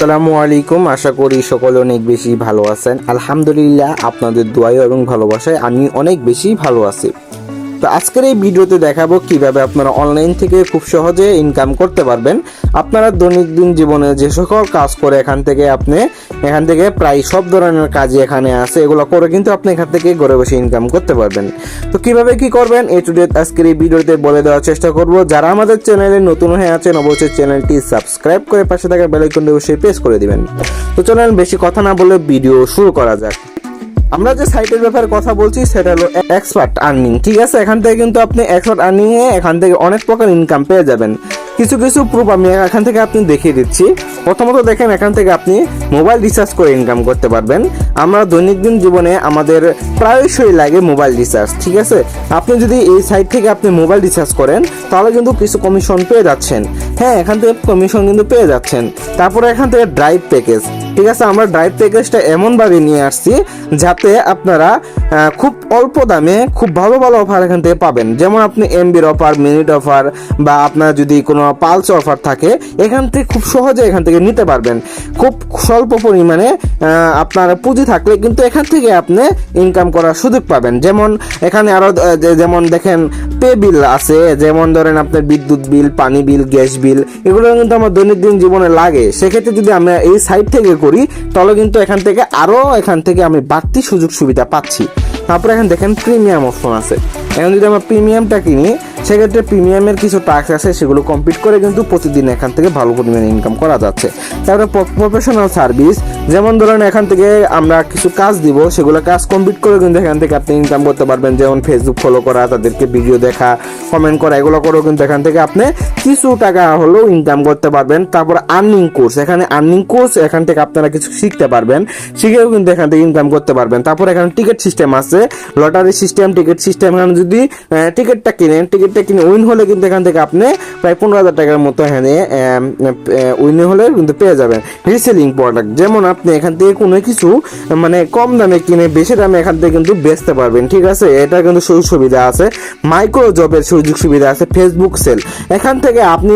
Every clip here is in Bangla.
আসসালামু আলাইকুম। আশা করি সকলে অনেক বেশি ভালো আছেন। আলহামদুলিল্লাহ আপনাদের দোয়াই এবং ভালোবাসায় আমি অনেক বেশি ভালো আছি। তো আজকের এই ভিডিওতে দেখাবো কীভাবে আপনারা অনলাইন থেকে খুব সহজে ইনকাম করতে পারবেন। আপনারা দৈনন্দিন জীবনে যে সকল কাজ করে এখান থেকে আপনি, এখান থেকে প্রায় সব ধরনের কাজই এখানে আছে, এগুলো করে কিন্তু আপনি এখান থেকে ঘরে বসে ইনকাম করতে পারবেন। তো কীভাবে কি করবেন? এ টু ডেট আজকের এই ভিডিওতে বলে দেওয়ার চেষ্টা করব। যারা আমাদের চ্যানেলে নতুন হয়ে আছেন, অবশ্যই চ্যানেলটি সাবস্ক্রাইব করে পাশে থাকা বেল আইকনটি অবশ্যই প্রেস করে দিবেন। তো চলেন বেশি কথা না বলে ভিডিও শুরু করা যাক। আমরা যে সাইটের ব্যাপারে কথা বলছি, সেটা হলো এক্সপার্ট আর্নিং ঠিক আছে? এখান থেকে কিন্তু আপনি এক্সপার্ট আর্নিং এ এখান থেকে অনেক প্রকার ইনকাম পেয়ে যাবেন। কিছু কিছু প্রুফ আমি এখান থেকে আপনি দেখিয়ে দিচ্ছি। প্রথমত দেখেন, এখান থেকে আপনি মোবাইল রিচার্জ করে ইনকাম করতে পারবেন। আমরা দৈনন্দিন জীবনে আমাদের প্রায়শই লাগে মোবাইল রিচার্জ ঠিক আছে? আপনি যদি এই সাইট থেকে আপনি মোবাইল রিচার্জ করেন, তাহলে কিন্তু কিছু কমিশন পেয়ে যাচ্ছেন। হ্যাঁ এখান থেকে কমিশন কিন্তু পেয়ে যাচ্ছেন। তারপরে এখান থেকে ড্রাইভ প্যাকেজ ঠিক আছে, আমরা ড্রাইভ প্যাকেজটা এমনভাবে নিয়ে আসছি যাতে আপনারা খুব অল্প দামে খুব ভালো ভালো অফার এখান থেকে পাবেন। যেমন আপনি এমবির অফার মিনিট অফার বা আপনার যদি কোনো পালস অফার থাকে, এখান থেকে খুব সহজে এখান থেকে নিতে পারবেন। খুব স্বল্প পরিমাণে আপনার পুঁজি থাকলে কিন্তু এখান থেকে আপনি ইনকাম করার সুযোগ পাবেন। যেমন এখানে আরও যেমন দেখেন পে বিল আছে, যেমন ধরেন আপনার বিদ্যুৎ বিল, পানি বিল, গ্যাস বিল এগুলো কিন্তু আমার দৈনন্দিন জীবনে লাগে। সেক্ষেত্রে যদি আমরা এই সাইট থেকে করি, তাহলে কিন্তু এখান থেকে আরও এখান থেকে আমি বাড়তি সুযোগ সুবিধা পাচ্ছি। তারপরে এখানে দেখেন প্রিমিয়াম অপশন আছে। এখন যদি আমরা প্রিমিয়ামটা কিনি, সেক্ষেত্রে প্রিমিয়ামের কিছু টাস্ক আছে, সেগুলো কমপ্লিট করে কিন্তু প্রতিদিন এখান থেকে ভালো পরিমাণে ইনকাম করা যাচ্ছে। তারপরে প্রফেশনাল সার্ভিস যেমন ধরেন এখান থেকে আমরা কিছু কাজ দিব, সেগুলো কাজ কমপ্লিট করে কিন্তু এখান থেকে আপনি ইনকাম করতে পারবেন। যেমন ফেসবুক ফলো করা, তাদেরকে ভিডিও দেখা কমেন্ট করা, এগুলো করেও কিন্তু এখান থেকে আপনি কিছু টাকা হলেও ইনকাম করতে পারবেন। তারপর আর্নিং কোর্স এখানে আর্নিং কোর্স এখান থেকে আপনারা কিছু শিখতে পারবেন, শিখেও কিন্তু এখান থেকে ইনকাম করতে পারবেন। তারপর এখানে টিকিট সিস্টেম আছে লটারি সিস্টেম টিকিট সিস্টেম এখানে যদি টিকিটটা কিনেন টিকিটটা কিনে উইন হলে কিন্তু এখান থেকে আপনি প্রায় পনেরো হাজার টাকার মতো এখানে উইন হলে কিন্তু পেয়ে যাবেন রিসেলিং প্রোডাক্ট যেমন আপনি এখান থেকে কোনো কিছু মানে কম দামে কিনে বেশি দামে এখান থেকে কিন্তু বেচতে পারবেন, ঠিক আছে? এটা কিন্তু সুযোগ সুবিধা আছে। মাইক্রো জবের সুযোগ সুবিধা আছে ফেসবুক সেল এখান থেকে আপনি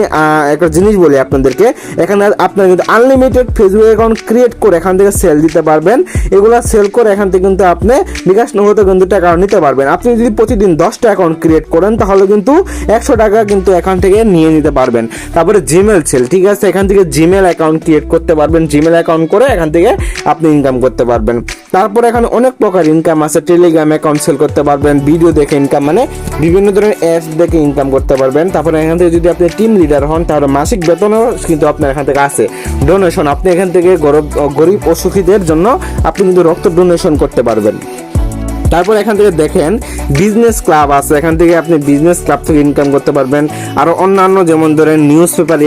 একটা জিনিস বলি আপনাদেরকে, এখানে আপনার কিন্তু আনলিমিটেড ফেসবুক অ্যাকাউন্ট ক্রিয়েট করে এখান থেকে সেল দিতে পারবেন। এগুলা সেল করে এখান থেকে কিন্তু আপনি বিকাশ নগদে কিন্তু টাকা নিতে পারবেন। আপনি যদি প্রতিদিন দশটা অ্যাকাউন্ট ক্রিয়েট করেন, তাহলে কিন্তু একশো টাকা কিন্তু এখান থেকে নিয়ে নিতে পারবেন। তারপরে জিমেল সেল ঠিক আছে? এখান থেকে জিমেল অ্যাকাউন্ট ক্রিয়েট করতে পারবেন। জিমেল অ্যাকাউন্ট করে এখান থেকে আপনি ইনকাম করতে পারবেন। তারপরে এখানে অনেক প্রকার ইনকাম আছে। টেলিগ্রাম অ্যাকাউন্ট সেল করতে পারবেন ভিডিও দেখে ইনকাম মানে বিভিন্ন ধরনের অ্যাপস দেখে ইনকাম করতে পারবেন। তারপরে এখান থেকে যদি আপনি টিম লিডার হন, তাহলে মাসিক বেতনও কিন্তু আপনার এখান থেকে আছে। ডোনেশন আপনি এখান থেকে গরিব গরিব অসুখীদের জন্য আপনি কিন্তু রক্ত ডোনেশন করতে পারবেন। তারপর এখান থেকে দেখেন বিজনেস ক্লাব আছে। এখান থেকে আপনি বিজনেস ক্লাব থেকে ইনকাম করতে পারবেন। আরও অন্যান্য যেমন ধরেন নিউজ পেপার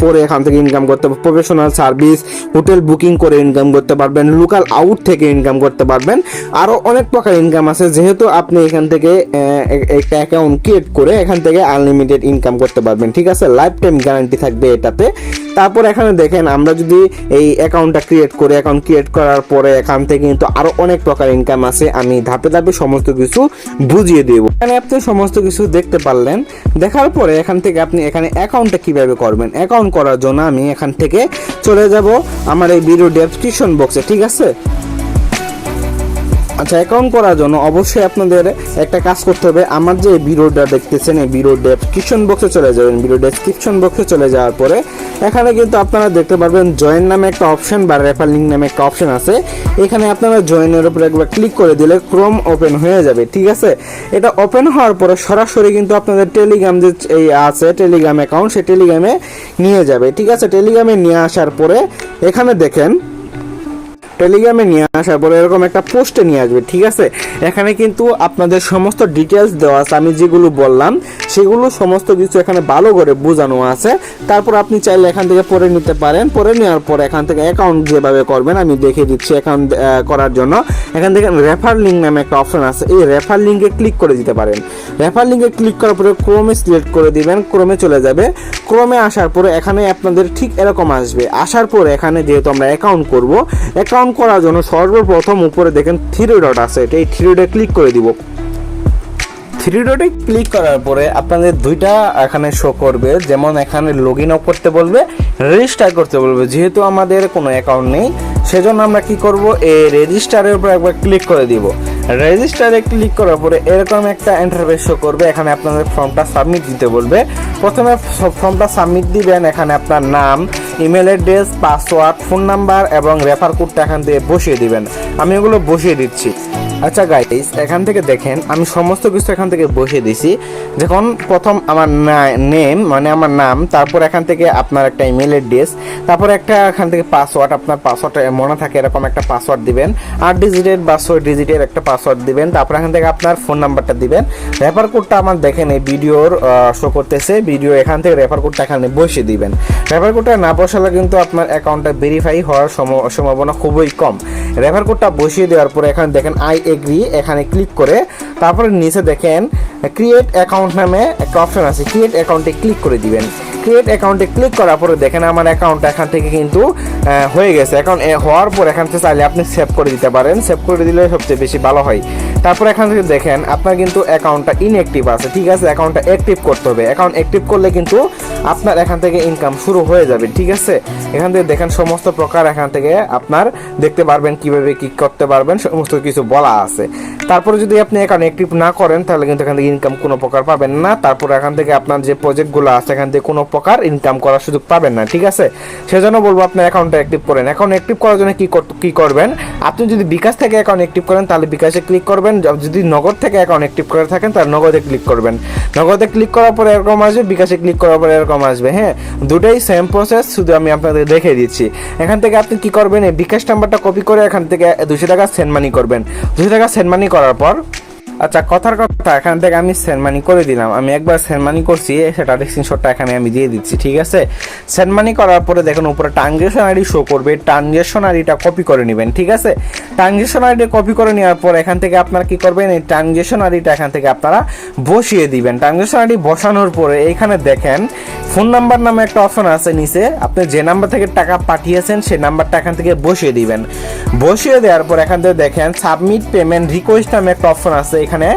পড়ে এখান থেকে ইনকাম করতে প্রফেশনাল সার্ভিস হোটেল বুকিং করে ইনকাম করতে পারবেন। লোকাল আউট থেকে ইনকাম করতে পারবেন। আরও অনেক প্রকার ইনকাম আছে। যেহেতু আপনি এখান থেকে একটা অ্যাকাউন্ট ক্রিয়েট করে এখান থেকে আনলিমিটেড ইনকাম করতে পারবেন। ঠিক আছে? লাইফ টাইম গ্যারান্টি থাকবে এটাতে। তারপর এখানে দেখেন, আমরা যদি এই অ্যাকাউন্টটা ক্রিয়েট করে অ্যাকাউন্ট ক্রিয়েট করার পরে এখান থেকে কিন্তু আরও অনেক প্রকার ইনকাম আছে, আমি ধাপে ধাপে সমস্ত কিছু বুঝিয়ে দেব। এখানে আপনি সমস্ত কিছু দেখতে পারলেন। দেখার পরে এখান থেকে আপনি এখানে অ্যাকাউন্টটা কীভাবে করবেন? অ্যাকাউন্ট করার জন্য আমি এখান থেকে চলে যাব আমার এই ভিডিও ডেসক্রিপশন বক্সে ঠিক আছে? আচ্ছা অ্যাকাউন্ট করার জন্য অবশ্যই আপনাদের একটা কাজ করতে হবে। আমার যে ভিডিওটা দেখতেছেন, এই ভিডিও ডেসক্রিপশন বক্সে চলে যাবেন। ভিডিও ডেসক্রিপশন বক্সে চলে যাওয়ার পরে এখানে কিন্তু আপনারা দেখতে পারবেন জয়েন নামে একটা অপশন বা রেফার লিঙ্ক নামে একটা অপশন আছে। এখানে আপনারা জয়েনের উপরে একবার ক্লিক করে দিলে ক্রোম ওপেন হয়ে যাবে, ঠিক আছে? এটা ওপেন হওয়ার পরে সরাসরি কিন্তু আপনাদের টেলিগ্রাম যে এই আছে টেলিগ্রাম অ্যাকাউন্ট সেই টেলিগ্রামে নিয়ে যাবে, ঠিক আছে? টেলিগ্রামে নিয়ে আসার পরে এখানে দেখেন টেলিগ্রামে নিয়ে আসার পরে এরকম একটা পোস্টে নিয়ে আসবে, ঠিক আছে? এখানে কিন্তু আপনাদের সমস্ত ডিটেলস দেওয়া আছে, আমি যেগুলো বললাম, সেগুলো সমস্ত কিছু এখানে ভালো করে বোঝানো আছে। তারপর আপনি চাইলে এখান থেকে পড়ে নিতে পারেন। পড়ে নেওয়ার পর এখান থেকে অ্যাকাউন্ট যেভাবে করবেন, আমি দেখে দিচ্ছি অ্যাকাউন্ট করার জন্য। এখান থেকে রেফার লিঙ্ক নামে একটা অপশন আছে, এই রেফার লিঙ্কে ক্লিক করে দিতে পারেন। রেফার লিঙ্কে ক্লিক করার পরে ক্রোমে সিলেক্ট করে দিবেন ক্রোমে চলে যাবে। ক্রোমে আসার পরে এখানে আপনাদের ঠিক এরকম আসবে। আসার পরে এখানে যেহেতু আমরা অ্যাকাউন্ট করব অ্যাকাউন্ট করার জন্য সর্বপ্রথম উপরে দেখেন থ্রি ডট আছে। এটা এই থ্রি ডটে ক্লিক করে দিব। থ্রি ডটে ক্লিক করার পরে আপনাদের দুইটা এখানে শো করবে। যেমন এখানে লগ ইন করতে বলবে রেজিস্টার করতে বলবে। যেহেতু আমাদের কোনো অ্যাকাউন্ট নেই, সেজন্য আমরা কি করব? এই রেজিস্টারের উপর একবার ক্লিক করে দিব। রেজিস্টারে ক্লিক করার পরে এরকম একটা ইন্টারফেস শো করবে। এখানে আপনাদের ফর্মটা সাবমিট দিতে বলবে। প্রথমে ফর্মটা সাবমিট দিবেন। এখানে আপনার নাম email address, password, phone number এবং রেফার কোডটা এখান থেকে বসিয়ে দিবেন। আমি ওগুলো বসিয়ে দিচ্ছি। আচ্ছা গাইস এখান থেকে দেখেন, আমি সমস্ত কিছু এখান থেকে বসিয়ে দিছি। যখন প্রথম আমার নেম মানে আমার নাম, তারপর এখান থেকে আপনার একটা ইমেল অ্যাড্রেস তারপর একটা এখান থেকে পাসওয়ার্ড আপনার পাসওয়ার্ড মনে থাকে এরকম একটা পাসওয়ার্ড দিবেন আট ডিজিটের বা ছয় ডিজিটের একটা পাসওয়ার্ড দিবেন, তারপর এখান থেকে আপনার ফোন নাম্বারটা দিবেন। রেফার কোডটা আমার দেখেন এই ভিডিওর শো করতেছে ভিডিও এখান থেকে রেফার কোডটা এখানে বসিয়ে দিবেন। রেফার কোডটা না বসালে কিন্তু আপনার অ্যাকাউন্টটা ভেরিফাই হওয়ার সম- সম্ভাবনা খুবই কম। রেফার কোডটা বসিয়ে দেওয়ার পরে এখানে দেখেন আই এগ্রি এখানে ক্লিক করে তারপরে নিচে দেখেন ক্রিয়েট অ্যাকাউন্ট নামে একটা অপশন আছে ক্রিয়েট অ্যাকাউন্টে ক্লিক করে দিবেন। ক্রিয়েট অ্যাকাউন্টে ক্লিক করার পরে দেখেন আমার অ্যাকাউন্ট এখান থেকে কিন্তু হয়ে গেছে। এখন হওয়ার পর এখান থেকে চাইলে আপনি সেভ করে দিতে পারেন। সেভ করে দিলে সবচেয়ে বেশি ভালো হয়। তারপর এখান থেকে দেখেন, আপনার কিন্তু অ্যাকাউন্টটা ইনঅ্যাক্টিভ আছে, ঠিক আছে? অ্যাকাউন্টটা অ্যাক্টিভ করতে হবে। অ্যাকাউন্ট অ্যাক্টিভ করলে কিন্তু আপনার এখান থেকে ইনকাম শুরু হয়ে যাবে, ঠিক আছে? এখান থেকে দেখেন সমস্ত প্রকার এখান থেকে আপনার দেখতে পারবেন, কীভাবে কি করতে পারবেন, সমস্ত কিছু বলা আছে। তারপরে যদি আপনি অ্যাকাউন্ট অ্যাক্টিভ না করেন, তাহলে কিন্তু এখান থেকে ইনকাম কোনো প্রকার পাবেন না। তারপর এখান থেকে আপনার যে প্রজেক্টগুলো আছে, এখান থেকে কোনো প্রকার ইনকাম করার সুযোগ পাবেন না, ঠিক আছে? সেজন্য বলব আপনার অ্যাকাউন্টটা অ্যাক্টিভ করেন। অ্যাকাউন্ট অ্যাক্টিভ করার জন্য কি কি করবেন? আপনি যদি বিকাশ থেকে অ্যাকাউন্ট অ্যাক্টিভ করেন, তাহলে বিকাশে ক্লিক করবেন। য- যদি নগদ থেকে অ্যাকাউন্ট অ্যাক্টিভ করে থাকেন তার নগদে ক্লিক করবেন। নগদে ক্লিক করার পরে এরকম আসবে, বিকাশে ক্লিক করার পরে এরকম আসবে হ্যাঁ? দুটোই সেম প্রসেস শুধু আমি আপনাদের দেখে দিচ্ছি। এখান থেকে আপনি কি করবেন, এই বিকাশ নাম্বারটা কপি করে এখান থেকে দুশো টাকা সেন্ড মানি করবেন। দুশো টাকা সেন্ড মানি করার পর আচ্ছা কথার কথা, এখান থেকে আমি সেন্ড মানি করে দিলাম। আমি একবার সেনমানি করছি, সেটা স্ক্রিনশটটা এখানে আমি দিয়ে দিচ্ছি, ঠিক আছে? সেন্ড মানি করার পরে দেখুন, উপরে ট্রানজেকশন আইডি শো করবে ট্রানজেকশন আইডিটা কপি করে নেবেন, ঠিক আছে? ট্রানজেকশন আইডি কপি করে নেওয়ার পর এখান থেকে আপনারা কি করবেন? এই ট্রানজেকশন আইডিটা এখান থেকে আপনারা বসিয়ে দিবেন। ট্রানজেকশন আইডি বসানোর পরে এইখানে দেখেন ফোন নাম্বার নামে একটা অপশন আছে নিচে। আপনি যে নাম্বার থেকে টাকা পাঠিয়েছেন, সেই নাম্বারটা এখান থেকে বসিয়ে দিবেন। বসিয়ে দেওয়ার পর এখান থেকে দেখেন সাবমিট পেমেন্ট রিকোয়েস্ট নামে একটা অপশন আছে। এখানে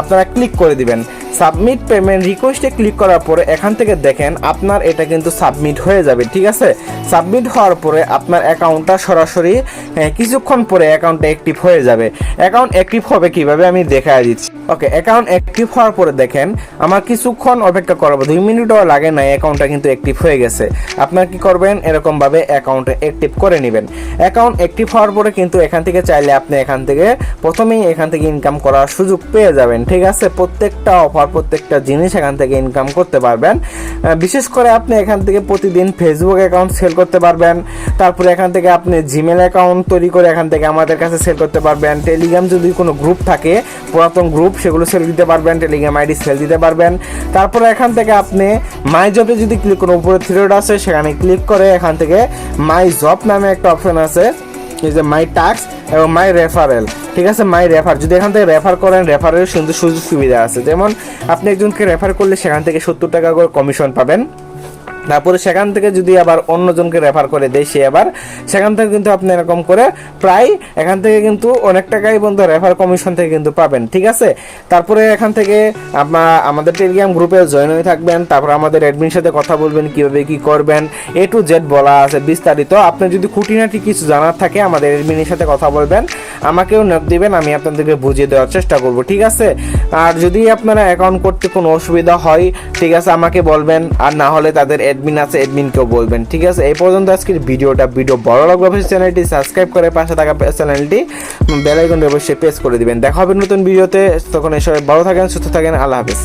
আপনারা ক্লিক করে দিবেন। সাবমিট পেমেন্ট রিকোয়েস্টে ক্লিক করার পরে এখান থেকে দেখেন আপনার এটা কিন্তু সাবমিট হয়ে যাবে ঠিক আছে? সাবমিট হওয়ার পরে আপনার অ্যাকাউন্টটা সরাসরি হ্যাঁ, কিছুক্ষণ পরে অ্যাকাউন্টটা অ্যাক্টিভ হয়ে যাবে। অ্যাকাউন্ট অ্যাক্টিভ হবে কীভাবে আমি দেখা দিচ্ছি। ওকে অ্যাকাউন্ট অ্যাক্টিভ হওয়ার পরে দেখেন আমার কিছুক্ষণ অপেক্ষা করাবো দুই মিনিটও লাগে না অ্যাকাউন্টটা কিন্তু অ্যাক্টিভ হয়ে গেছে। আপনার কি করবেন? এরকম ভাবে অ্যাকাউন্টে অ্যাক্টিভ করে নেবেন। অ্যাকাউন্ট অ্যাক্টিভ হওয়ার পরে কিন্তু এখান থেকে চাইলে আপনি এখান থেকে প্রথমেই এখান থেকে ইনকাম করার সুযোগ পেয়ে যাবেন ঠিক আছে? প্রত্যেকটা অফার প্রত্যেকটা জিনিস এখান থেকে ইনকাম করতে পারবেন। বিশেষ করে আপনি এখান থেকে প্রতিদিন ফেসবুক অ্যাকাউন্ট সেল করতে পারবেন। তারপরে এখান থেকে আপনি জিমেল অ্যাকাউন্ট তৈরি করে এখান থেকে আমাদের কাছে সেল করতে পারবেন। টেলিগ্রাম যদি কোনো গ্রুপ থাকে, পুরাতন গ্রুপ সেগুলো সেল দিতে পারবেন। টেলিগ্রাম আইডি সেল দিতে পারবেন। তারপরে এখান থেকে আপনি মাই জবে যদি ক্লিক করেন উপরে থ্রিড আছে, সেখানে ক্লিক করে এখান থেকে মাই জব নামে একটা অপশন আছে। যে মাই টাস্ক এবং মাই রেফারেল ঠিক আছে মাই রেফার যদি এখান থেকে রেফার করেন রেফারের সুন্দর সুযোগ সুবিধা আছে। যেমন, আপনি একজনকে রেফার করলে সেখান থেকে সত্তর টাকা করে কমিশন পাবেন। তারপরে সেখান থেকে যদি আবার অন্যজনকে রেফার করে দেয় সে আবার, সেখান থেকে কিন্তু আপনি এরকম করে প্রায় এখান থেকে কিন্তু অনেক টাকাই বন্ধু রেফার কমিশন থেকে কিন্তু পাবেন, ঠিক আছে? তারপরে এখান থেকে আমাদের টেলিগ্রাম গ্রুপে জয়েন হয়ে থাকবেন, তারপর আমাদের অ্যাডমিন সাথে কথা বলবেন, কীভাবে কি করবেন এ টু জেড বলা আছে, বিস্তারিত। আপনি যদি খুঁটিনাটি কিছু জানার থাকে, আমাদের অ্যাডমিনের সাথে কথা বলবেন, আমাকেও নক দিবেন, আমি আপনাদেরকে বুঝিয়ে দেওয়ার চেষ্টা করব, ঠিক আছে? আর যদি আপনারা অ্যাকাউন্ট করতে কোনো অসুবিধা হয়, ঠিক আছে, আমাকে বলবেন, আর না হলে তাদের অ্যাডমিন আছে অ্যাডমিনকেও বলবেন, ঠিক আছে? এই পর্যন্ত আজকের ভিডিওটা, ভিডিও বড় লাগবে অবশ্যই চ্যানেলটি সাবস্ক্রাইব করে পাশে থাকা চ্যানেলটি বেলাইকন অবশ্যই প্রেস করে দিবেন। দেখা হবে নতুন ভিডিওতে তখন এসব ভালো থাকেন, সুস্থ থাকেন, আল্লাহ হাফিজ।